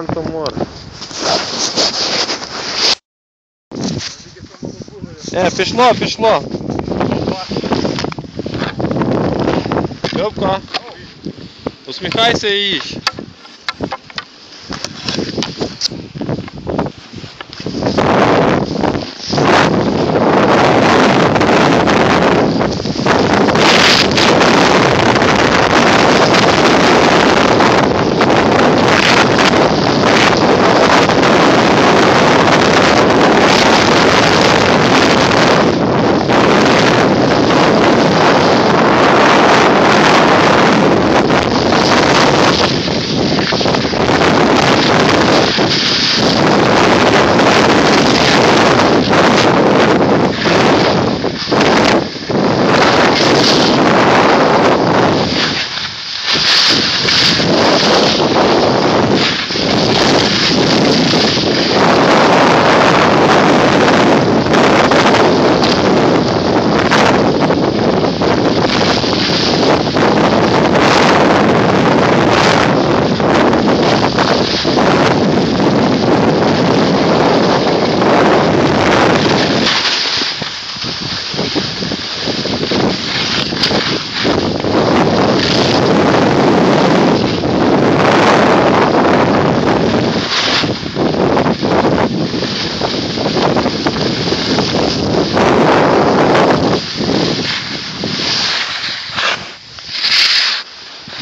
Санто Мор. Е, пішло, пішло. Любко. Усміхайся і їж.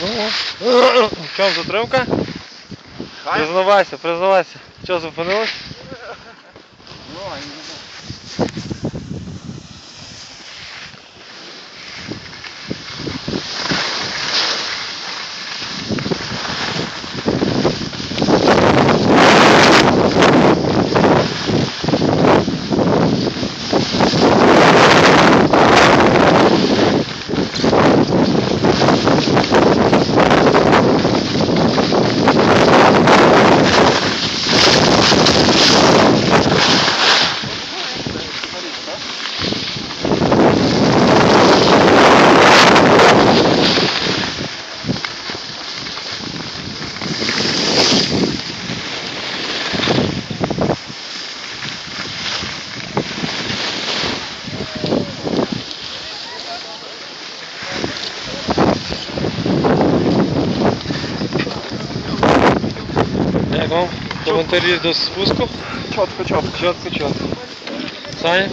Ну, в чому затримка? Признавайся, признавайся. Що зупинилось? Як вам коментарі до спуску? Чітко, чітко. Чітко, чітко. Саня?